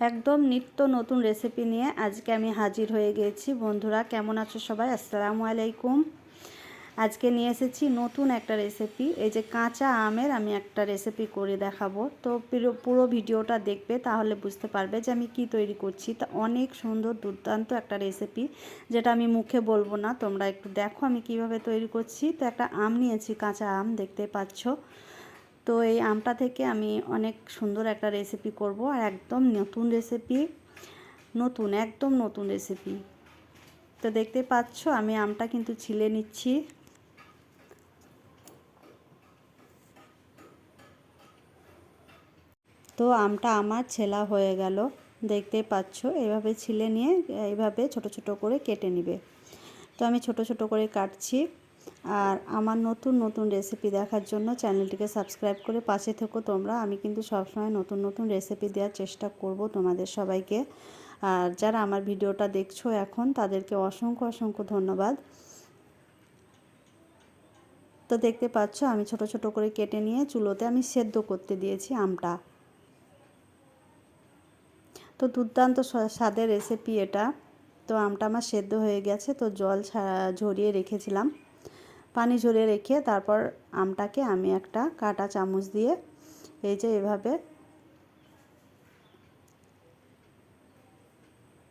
একদম নিত্য নতুন রেসিপি নিয়ে আজকে আমি হাজির হয়ে গেছি। বন্ধুরা, কেমন আছো সবাই? আসসালামু আলাইকুম। আজকে নিয়ে এসেছি নতুন একটা রেসিপি এই যে কাঁচা আমের আমি একটা রেসিপি করে দেখাবো। তো পুরো ভিডিওটা দেখবে, তাহলে বুঝতে পারবে যে আমি কি তৈরি করছি। তা অনেক সুন্দর, দুর্দান্ত একটা রেসিপি যেটা আমি মুখে বলব না। তোমরা একটু দেখো আমি কীভাবে তৈরি করছি। তো একটা আম নিয়েছি, কাঁচা আম, দেখতে পাচ্ছ। তো এই আমটা থেকে আমি অনেক সুন্দর একটা রেসিপি করব আর একদম নতুন রেসিপি নতুন, একদম নতুন রেসিপি তো দেখতে পাচ্ছ, আমি আমটা কিন্তু ছিলে নিচ্ছি। তো আমটা আমার ছেলা হয়ে গেল। দেখতে পাচ্ছ, এভাবে ছিলে নিয়ে এইভাবে ছোট ছোট করে কেটে নিবে। তো আমি ছোট ছোট করে কাটছি। আর আমার নতুন নতুন রেসিপি দেখার জন্য চ্যানেলটিকে সাবস্ক্রাইব করে পাশে থেকো তোমরা। আমি কিন্তু সবসময় নতুন নতুন রেসিপি দেওয়ার চেষ্টা করব তোমাদের সবাইকে। আর যারা আমার ভিডিওটা দেখছ এখন, তাদেরকে অসংখ্য অসংখ্য ধন্যবাদ। তো দেখতে পাচ্ছ, আমি ছোট ছোট করে কেটে নিয়ে চুলোতে আমি সেদ্ধ করতে দিয়েছি আমটা। তো দুর্দান্ত স্বাদের রেসিপি এটা। তো আমটা আমার সেদ্ধ হয়ে গেছে, তো জল ঝরিয়ে রেখেছিলাম। পানি ঝরিয়ে রেখে তারপর আমটাকে আমি একটা কাটা চামচ দিয়ে এই যে এভাবে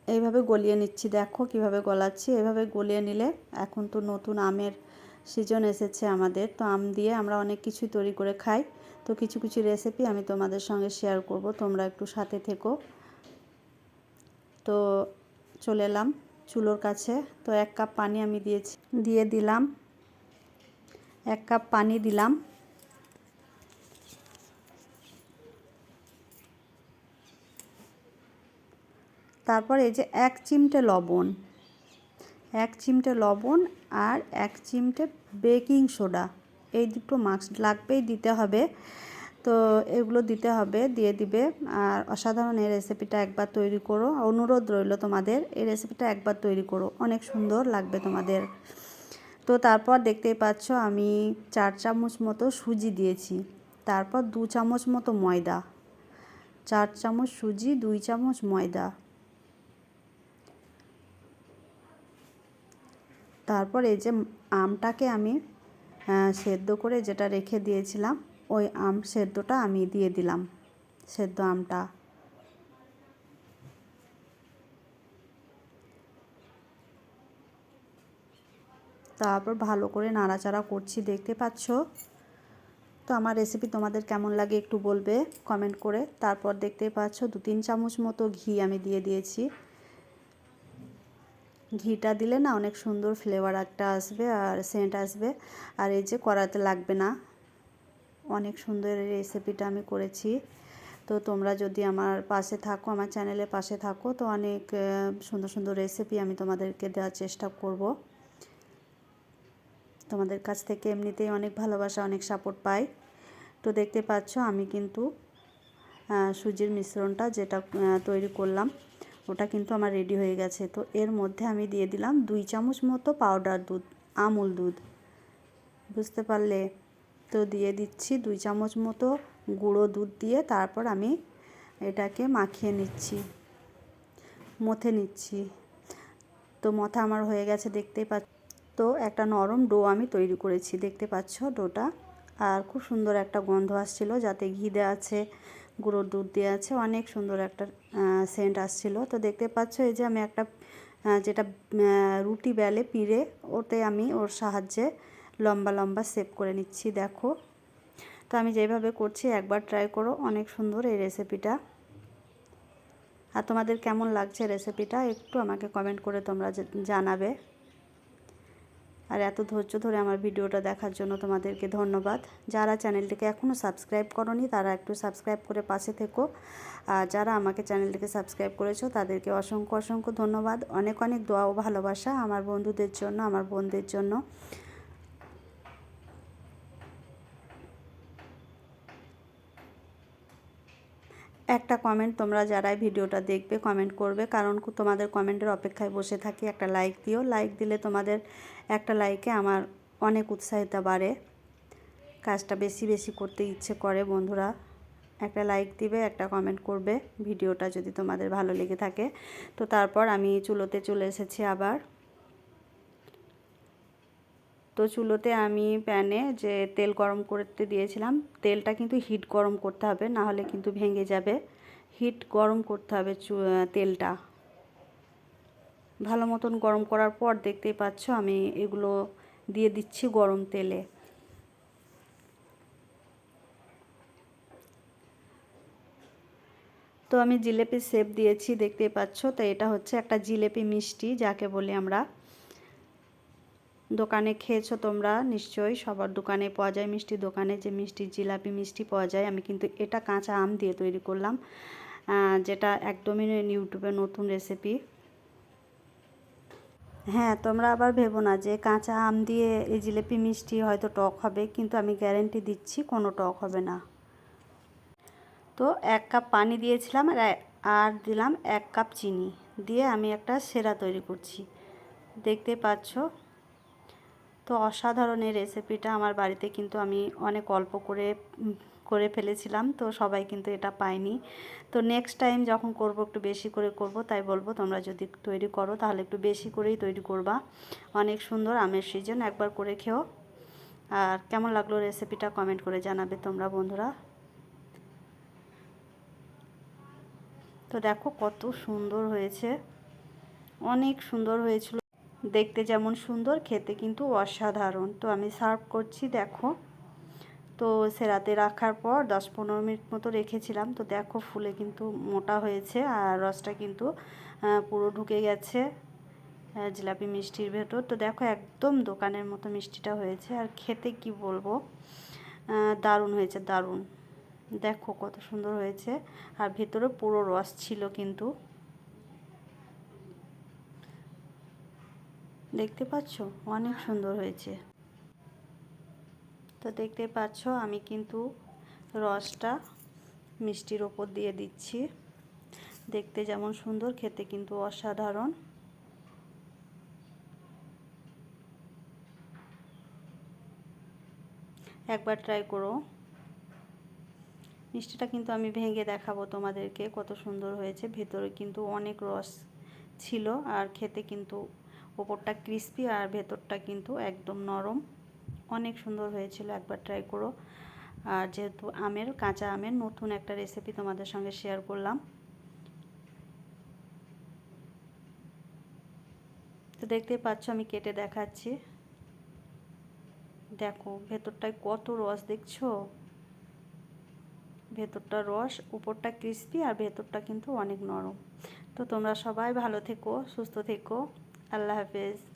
এইভাবে গলিয়ে নিচ্ছি। দেখো কীভাবে গলাচ্ছি। এভাবে গলিয়ে নিলে এখন তো নতুন আমের সিজন এসেছে আমাদের। তো আম দিয়ে আমরা অনেক কিছুই তৈরি করে খাই। তো কিছু কিছু রেসিপি আমি তোমাদের সঙ্গে শেয়ার করব। তোমরা একটু সাথে থেকো। তো চলে এলাম চুলোর কাছে। তো এক কাপ পানি আমি দিয়েছি, দিয়ে দিলাম। এক কাপ পানি দিলাম। তারপর এই যে এক চিমটে লবণ, এক চিমটে লবণ আর এক চিমটে বেকিং সোডা, এই দুটো মাস্ক লাগবেই দিতে হবে। তো এগুলো দিতে হবে, দিয়ে দিবে। আর অসাধারণ এই রেসিপিটা একবার তৈরি করো। অনুরোধ রইল তোমাদের, এই রেসিপিটা একবার তৈরি করো। অনেক সুন্দর লাগবে তোমাদের। তো তারপর দেখতেই পাচ্ছ আমি চার চামচ মতো সুজি দিয়েছি। তারপর দু চামচ মতো ময়দা। চার চামচ সুজি, দুই চামচ ময়দা। তারপর এই যে আমটাকে আমি সেদ্ধ করে যেটা রেখে দিয়েছিলাম, ওই আম সেদ্ধটা আমি দিয়ে দিলাম, সেদ্ধ আমটা। তারপর ভালো করে নাড়াচাড়া করছি, দেখতে পাচ্ছ? তো আমার রেসিপি তোমাদের কেমন লাগে একটু বলবে কমেন্ট করে। তারপর দেখতে পাচ্ছ, দু তিন চামচ মতো ঘি আমি দিয়ে দিয়েছি। ঘিটা দিলে না অনেক সুন্দর ফ্লেভার একটা আসবে আর সেন্ট আসবে। আর এই যে করাতে লাগবে না, অনেক সুন্দর এই রেসিপিটা আমি করেছি। তো তোমরা যদি আমার পাশে থাকো, আমার চ্যানেলের পাশে থাকো, তো অনেক সুন্দর সুন্দর রেসিপি আমি তোমাদেরকে দেওয়ার চেষ্টা করব। তোমাদের কাছ থেকে এমনিতেই অনেক ভালোবাসা, অনেক সাপোর্ট পাই। তো দেখতে পাচ্ছ আমি কিন্তু সুজির মিশ্রণটা যেটা তৈরি করলাম, ওটা কিন্তু আমার রেডি হয়ে গেছে। তো এর মধ্যে আমি দিয়ে দিলাম দুই চামচ মতো পাউডার দুধ, আমুল দুধ। বুঝতে পারলে? তো দিয়ে দিচ্ছি দুই চামচ মতো গুঁড়ো দুধ দিয়ে তারপর আমি এটাকে মাখিয়ে নিচ্ছি, মথে নিচ্ছি। তো মথা আমার হয়ে গেছে, দেখতেই পাচ্ছ। তো একটা নরম ডো আমি তৈরি করেছি, দেখতে পাচ্ছ ডোটা। আর খুব সুন্দর একটা গন্ধ আসছিল, যাতে ঘি দেওয়া আছে, গুঁড়োর দুধ দেওয়া আছে, অনেক সুন্দর একটা সেন্ট আসছিল। তো দেখতে পাচ্ছ এই যে আমি একটা যেটা রুটি বেলে পিড়ে, ওতে আমি ওর সাহায্যে লম্বা লম্বা সেভ করে নিচ্ছি, দেখো। তো আমি যেভাবে করছি, একবার ট্রাই করো, অনেক সুন্দর এই রেসিপিটা আর তোমাদের কেমন লাগছে রেসিপিটা একটু আমাকে কমেন্ট করে তোমরা জানাবে। আর এত ধৈর্য ধরে আমার ভিডিওটা দেখার জন্য তোমাদেরকে ধন্যবাদ। যারা চ্যানেলটিকে এখনও সাবস্ক্রাইব করনি, তারা একটু সাবস্ক্রাইব করে পাশে থেকো। আর যারা আমাকে চ্যানেলটিকে সাবস্ক্রাইব করেছ, তাদেরকে অসংখ্য অসংখ্য ধন্যবাদ। অনেক অনেক দোয়া ও ভালোবাসা আমার বন্ধুদের জন্য, আমার বোনদের জন্য। একটা কমেন্ট তোমরা যারাই ভিডিওটা দেখবে কমেন্ট করবে। কারণ তোমাদের কমেন্টের অপেক্ষায় বসে থাকি, একটা লাইক দিও। লাইক দিলে তোমাদের একটা লাইকে আমার অনেক উৎসাহিতা বাড়ে। কাজটা বেশি বেশি করতে ইচ্ছে করে বন্ধুরা। একটা লাইক দিবে, একটা কমেন্ট করবে। ভিডিওটা যদি তোমাদের ভালো লেগে থাকে। তো তারপর আমি চুলোতে চলে এসেছি আবার। তো চুলোতে আমি প্যানে যে তেল গরম করতে দিয়েছিলাম, তেলটা কিন্তু হিট গরম করতে হবে, না হলে কিন্তু ভেঙে যাবে। হিট গরম করতে হবে তেলটা। ভালো মতন গরম করার পর দেখতেই পাচ্ছ আমি এগুলো দিয়ে দিচ্ছি গরম তেলে। তো আমি জিলেপি সেপ দিয়েছি, দেখতেই পাচ্ছ। তো এটা হচ্ছে একটা জিলেপি মিষ্টি, যাকে বলি আমরা। দোকানে খেয়েছো তোমরা? নিশ্চয়ই সবার দোকানে পাওয়া যায় মিষ্টি দোকানে। যে মিষ্টি জিলাপি মিষ্টি পাওয়া যায়। আমি কিন্তু এটা কাঁচা আম দিয়ে তৈরি করলাম যেটা একদমই ইউটিউবে নতুন রেসিপি হ্যাঁ তোমরা আবার ভেবো না যে কাঁচা আম দিয়ে এই জিলেপি মিষ্টি হয়তো টক হবে, কিন্তু আমি গ্যারেন্টি দিচ্ছি কোনো টক হবে না। তো এক কাপ পানি দিয়েছিলাম আর আর দিলাম এক কাপ চিনি। দিয়ে আমি একটা সেরা তৈরি করছি। দেখতে পাচ্ছ? তো অসাধারণ এই রেসিপিটা আমার বাড়িতে কিন্তু আমি অনেক অল্প করে করে ফেলেছিলাম, তো সবাই কিন্তু এটা পায়নি। তো নেক্সট টাইম যখন করব একটু বেশি করে করব, তাই বলব তোমরা যদি তৈরি করো, তাহলে একটু বেশি করেই তৈরি করবা। অনেক সুন্দর আমের সিজন, একবার করে খেও। আর কেমন লাগল রেসিপিটা কমেন্ট করে জানাবে তোমরা বন্ধুরা। তো দেখো কত সুন্দর হয়েছে। অনেক সুন্দর হয়েছিল। দেখতে যেমন সুন্দর, খেতে কিন্তু অসাধারণ। তো আমি সার্ভ করছি, দেখো। তো সেরাতে রাখার পর দশ পনেরো মিনিট মতো রেখেছিলাম। তো দেখো ফুলে কিন্তু মোটা হয়েছে আর রসটা কিন্তু পুরো ঢুকে গেছে। জিলাপি মিষ্টির ভেতর। তো দেখো একদম দোকানের মতো মিষ্টিটা হয়েছে। আর খেতে কি বলব? দারুণ হয়েছে, দারুণ। দেখো কত সুন্দর হয়েছে। আর ভেতরে পুরো রস ছিল কিন্তু। দেখতে পাচ্ছ? অনেক সুন্দর হয়েছে। তো দেখতে পাচ্ছ, আমি কিন্তু রসটা মিষ্টির ওপর দিয়ে দিচ্ছি। দেখতে যেমন সুন্দর, খেতে কিন্তু অসাধারণ। একবার ট্রাই করো। মিষ্টিটা কিন্তু আমি ভেঙে দেখাবো তোমাদেরকে কত সুন্দর হয়েছে। ভেতরে কিন্তু অনেক রস ছিল আর খেতে কিন্তু ওপরটা ক্রিস্পি আর ভেতরটা কিন্তু একদম নরম। অনেক সুন্দর হয়েছিল, একবার ট্রাই করো। আর যেহেতু আমের, কাঁচা আমের নতুন একটা রেসিপি তোমাদের সঙ্গে শেয়ার করলাম। তো দেখতেই পাচ্ছ, আমি কেটে দেখাচ্ছি। দেখো, ভেতরটায় কত রস, দেখছ? ভেতরটা রস, উপরটা ক্রিস্পি আর ভেতরটা কিন্তু অনেক নরম। তো তোমরা সবাই ভালো থেকো, সুস্থ থেকো। আল্লাহ হাফেজ।